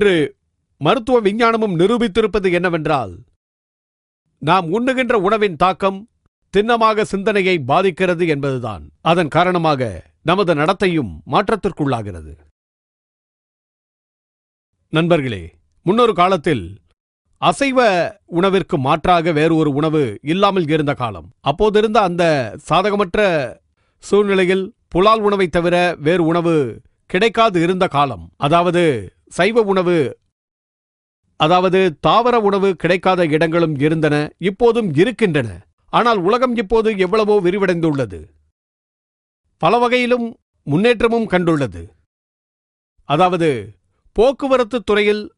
என்று மருத்துவ விஞ்ஞானமும் நிரூபித்திருப்பது என்னவென்றால் நாம் உண்ணுகின்ற உணவின் தாக்கம் திண்ணமாக சிந்தனையை பாதிக்கிறது என்பதுதான். அதன் காரணமாக நமது நடத்தையும் மாற்றத்திற்குள்ளாகிறது. நண்பர்களே முன்னொரு காலத்தில் அசைவ உணவிற்கு மாற்றாக வேறு ஒரு உணவு இல்லாமல் இருந்த காலம். அப்போதிருந்த அந்த சாதகமற்ற சூழ்நிலையில் புலால் உணவை தவிர வேறு உணவு கிடைக்காது இருந்த காலம். அதாவது சைவ உணவு அதாவது தாவர உணவு கிடைக்காத இடங்களும் இருந்தன இப்போதும் இருக்கின்றன. ஆனால் உலகம் இப்போது எவ்வளவோ விரிவடைந்துள்ளது. பல வகையிலும் முன்னேற்றமும் கண்டுள்ளது. அதாவது போக்குவரத்து துறையில்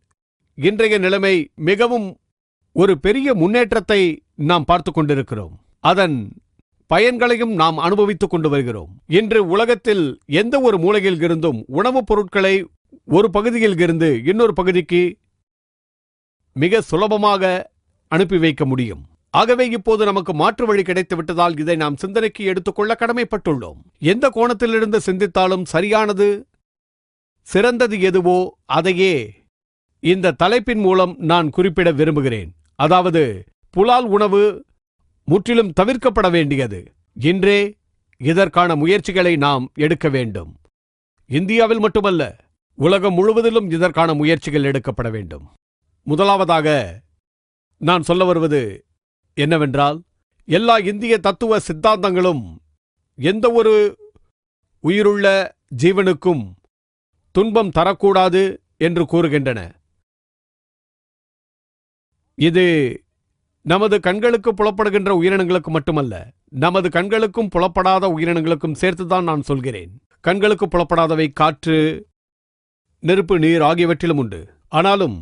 இன்றைய நிலைமை மிகவும் ஒரு பெரிய முன்னேற்றத்தை நாம் பார்த்து கொண்டிருக்கிறோம். அதன் பயன்களையும் நாம் அனுபவித்துக் கொண்டு வருகிறோம். இன்று உலகத்தில் எந்த ஒரு மூலையில் இருந்தும் உணவுப் பொருட்களை ஒரு பகுதியில் இருந்து இன்னொரு பகுதிக்கு மிக சுலபமாக அனுப்பி வைக்க முடியும். ஆகவே இப்போது நமக்கு மாற்று வழி கிடைத்து விட்டதால் இதை நாம் சிந்தனைக்கு எடுத்துக்கொள்ள கடமைப்பட்டுள்ளோம். எந்த கோணத்திலிருந்து சிந்தித்தாலும் சரியானது சிறந்தது எதுவோ அதையே இந்த தலைப்பின் மூலம் நான் குறிப்பிட விரும்புகிறேன். அதாவது புலால் உணவு முற்றிலும் தவிர்க்கப்பட வேண்டியது. இன்றே இதற்கான முயற்சிகளை நாம் எடுக்க வேண்டும். இந்தியாவில் மட்டுமல்ல உலகம் முழுவதிலும் இதற்கான முயற்சிகள் எடுக்கப்பட வேண்டும். முதலாவதாக நான் சொல்ல வருவது என்னவென்றால் எல்லா இந்திய தத்துவ சித்தாந்தங்களும் எந்த ஒரு உயிருள்ள ஜீவனுக்கும் துன்பம் தரக்கூடாது என்று கூறுகின்றன. இது நமது கண்களுக்கு புலப்படுகின்ற உயிரினங்களுக்கு மட்டுமல்ல நமது கண்களுக்கும் புலப்படாத உயிரினங்களுக்கும் சேர்த்துதான் நான் சொல்கிறேன். கண்களுக்கு புலப்படாதவை காற்று நெருப்பு நீர் ஆகியவற்றிலும் உண்டு. ஆனாலும்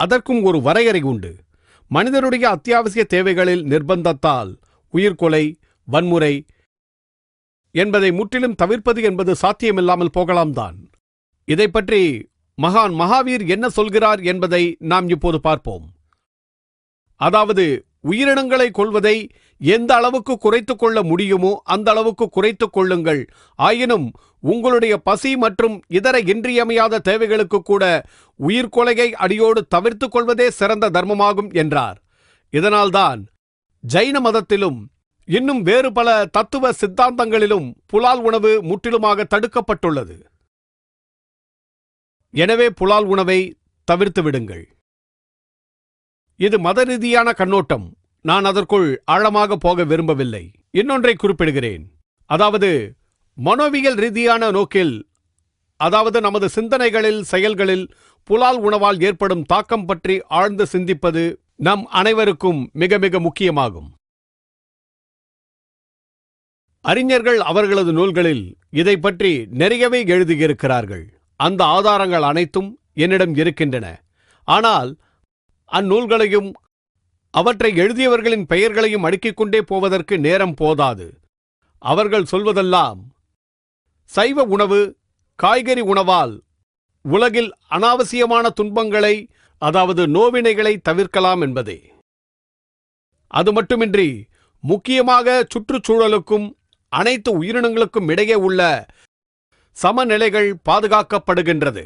அதற்கும் ஒரு வரையறை உண்டு. மனிதனுடைய அத்தியாவசிய தேவைகளில் நிர்பந்தத்தால் உயிர்கொலை வன்முறை என்பதை முற்றிலும் தவிர்ப்பது என்பது சாத்தியமில்லாமல் போகலாம்தான் இதை பற்றி மகான் மகாவீர் என்ன சொல்கிறார் என்பதை நாம் இப்போது பார்ப்போம். அதாவது உயிரினங்களை கொள்வதை எந்த அளவுக்கு குறைத்துக் கொள்ள முடியுமோ அந்த அளவுக்கு குறைத்துக் கொள்ளுங்கள். ஆயினும் உங்களுடைய பசி மற்றும் இதர இன்றியமையாத தேவைகளுக்கு கூட உயிர்கொலையை அடியோடு தவிர்த்துக் கொள்வதே சிறந்த தர்மமாகும் என்றார். இதனால்தான் ஜைன மதத்திலும் இன்னும் வேறு பல தத்துவ சித்தாந்தங்களிலும் புலால் உணவு முற்றிலுமாக தடுக்கப்பட்டுள்ளது. எனவே புலால் உணவை தவிர்த்து விடுங்கள். இது மத ரீதியான கண்ணோட்டம். நான் அதற்குள் ஆழமாக போக விரும்பவில்லை. இன்னொன்றை குறிப்பிடுகிறேன். அதாவது மனோவியல் ரீதியான நோக்கில் அதாவது நமது சிந்தனைகளில் செயல்களில் புலால் உணவால் ஏற்படும் தாக்கம் பற்றி ஆழ்ந்து சிந்திப்பது நம் அனைவருக்கும் மிக மிக முக்கியமாகும். அறிஞர்கள் அவர்களது நூல்களில் இதை பற்றி நிறையவே எழுதியிருக்கிறார்கள். அந்த ஆதாரங்கள் அனைத்தும் என்னிடம் இருக்கின்றன. ஆனால் அந்நூல்களையும் அவற்றை எழுதியவர்களின் பெயர்களையும் அடுக்கிக் கொண்டே போவதற்கு நேரம் போதாது. அவர்கள் சொல்வதெல்லாம் சைவ உணவு காய்கறி உணவால் உலகில் அனாவசியமான துன்பங்களை அதாவது நோவினைகளை தவிர்க்கலாம் என்பதே. அது மட்டுமின்றி முக்கியமாக சுற்றுச்சூழலுக்கும் அனைத்து உயிரினங்களுக்கும் இடையே உள்ள சமநிலைகள் பாதுகாக்கப்படுகின்றது.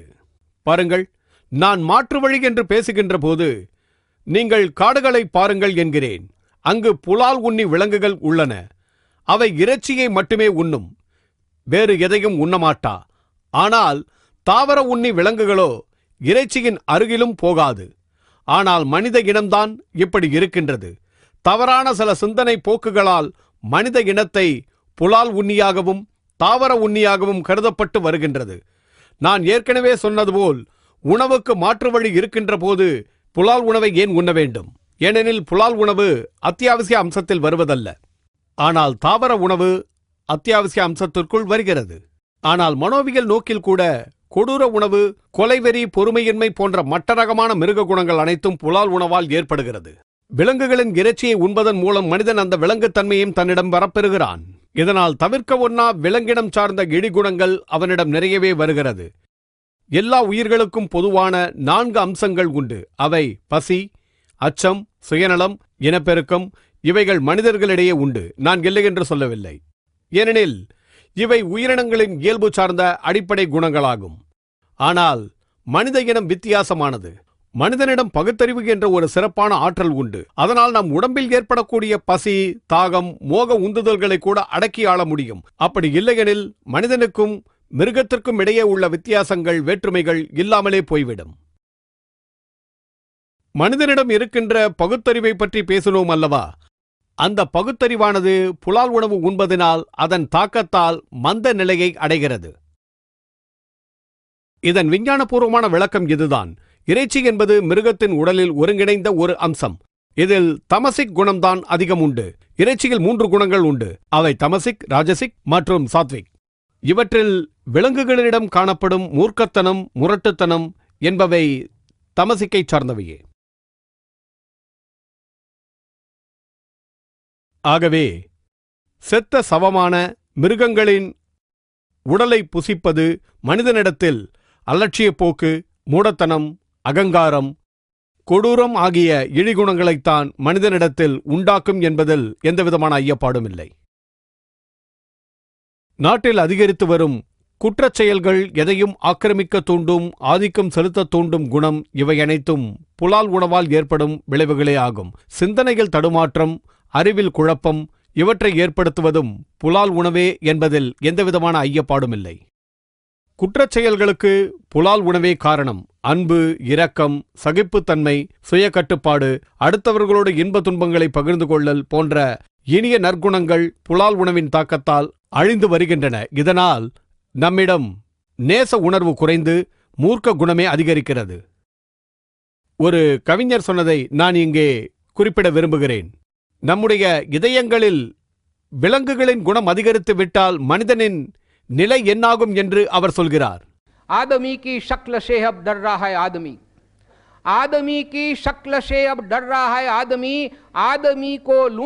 பாருங்கள் நான் மாற்று வழி என்று பேசுகின்ற போது நீங்கள் காடுகளை பாருங்கள் என்கிறேன். அங்கு புலால் உண்ணி விலங்குகள் உள்ளன. அவை இறைச்சியை மட்டுமே உண்ணும். வேறு எதையும் உண்ணமாட்டா. ஆனால் தாவர உண்ணி விலங்குகளோ இறைச்சியின் அருகிலும் போகாது. ஆனால் மனித இனம்தான் இப்படி இருக்கின்றது. தவறான சில சிந்தனை போக்குகளால் மனித இனத்தை புலால் உண்ணியாகவும் தாவர உண்ணியாகவும் கருதப்பட்டு வருகின்றது. நான் ஏற்கனவே சொன்னது போல் உணவுக்கு மாற்று வழி இருக்கின்ற போது புலால் உணவை ஏன் உண்ண வேண்டும்? ஏனெனில் புலால் உணவு அத்தியாவசிய அம்சத்தில் வருவதல்ல. ஆனால் தாவர உணவு அத்தியாவசிய அம்சத்திற்குள் வருகிறது. ஆனால் மனோவியல் நோக்கில் கூட கொடூர உணவு கொலைவெறி பொறுமையின்மை போன்ற மட்டரகமான மிருக குணங்கள் அனைத்தும் புலால் உணவால் ஏற்படுகிறது. விலங்குகளின் இறைச்சியை உண்பதன் மூலம் மனிதன் அந்த விலங்குத்தன்மையும் தன்னிடம் வரப்பெறுகிறான். இதனால் தவிர்க்க ஒன்னா விலங்கிடம் சார்ந்த இடிகுணங்கள் அவனிடம் நிறையவே வருகிறது. எல்லா உயிர்களுக்கும் பொதுவான நான்கு அம்சங்கள் உண்டு. அவை பசி அச்சம் சுயநலம் இனப்பெருக்கம் இவைகள் மனிதர்களிடையே உண்டு. நான் இல்லை என்று சொல்லவில்லை. ஏனெனில் இவை உயிரினங்களின் இயல்பு சார்ந்த அடிப்படை குணங்களாகும். ஆனால் மனித இனம் வித்தியாசமானது. மனிதனிடம் பகுத்தறிவு என்ற ஒரு சிறப்பான ஆற்றல் உண்டு. அதனால் நம் உடம்பில் ஏற்படக்கூடிய பசி தாகம் மோக உந்துதல்களை கூட அடக்கி ஆள முடியும். அப்படி இல்லையெனில் மனிதனுக்கும் மிருகத்திற்கும் இடையே உள்ள வித்தியாசங்கள் வேற்றுமைகள் இல்லாமலே போய்விடும். மனிதனிடம் இருக்கின்ற பகுத்தறிவை பற்றி பேசினோம் அல்லவா? அந்த பகுத்தறிவானது புலால் உணவு உண்பதினால் அதன் தாக்கத்தால் மந்த நிலையை அடைகிறது. இதன் விஞ்ஞானபூர்வமான விளக்கம் இதுதான். இறைச்சி என்பது மிருகத்தின் உடலில் ஒருங்கிணைந்த ஒரு அம்சம். இதில் தமசிக் குணம்தான் அதிகம் உண்டு. இறைச்சியில் மூன்று குணங்கள் உண்டு. அவை தமசிக் ராஜசிக் மற்றும் சாத்விக். இவற்றில் விலங்குகளிடம் காணப்படும் மூர்க்கத்தனம் முரட்டுத்தனம் என்பவை தமசிக்கைச் சார்ந்தவையே. ஆகவே செத்த சவமான மிருகங்களின் உடலை புசிப்பது மனிதனிடத்தில் அலட்சியப் போக்கு மூடத்தனம் அகங்காரம் கொடூரம் ஆகிய இழிகுணங்களைத்தான் மனிதனிடத்தில் உண்டாக்கும் என்பதில் எந்தவிதமான ஐயப்பாடும் இல்லை. நாட்டில் அதிகரித்து வரும் குற்றச் செயல்கள் எதையும் ஆக்கிரமிக்க தூண்டும் ஆதிக்கம் செலுத்த தூண்டும் குணம் இவை அனைத்தும் புலால் உணவால் ஏற்படும் விளைவுகளே ஆகும். சிந்தனைகள் தடுமாற்றம் அறிவில் குழப்பம் இவற்றை ஏற்படுத்துவதும் புலால் உணவே என்பதில் எந்தவிதமான ஐயப்பாடும் இல்லை. குற்றச் செயல்களுக்கு புலால் உணவே காரணம் அன்பு இரக்கம் சகிப்புத்தன்மை சுய கட்டுப்பாடு அடுத்தவர்களோடு இன்ப துன்பங்களை பகிர்ந்து கொள்ளல் போன்ற இனிய நற்குணங்கள் புலால் உணவின் தாக்கத்தால் அழிந்து வருகின்றன. இதனால் நம்மிடம் நேச உணர்வு குறைந்து மூர்க்க குணமே அதிகரிக்கிறது ஒரு கவிஞர் சொன்னதை நான் இங்கே குறிப்பிட விரும்புகிறேன் நம்முடைய இதயங்களில் விலங்குகளின் குணம் அதிகரித்து விட்டால் மனிதனின் நிலை என்னாகும் என்று அவர் சொல்கிறார் आदमी की शक्ल से अब डर रहा है आदमी आदमी की शक्ल से अब डर रहा है आदमी आदमी को लू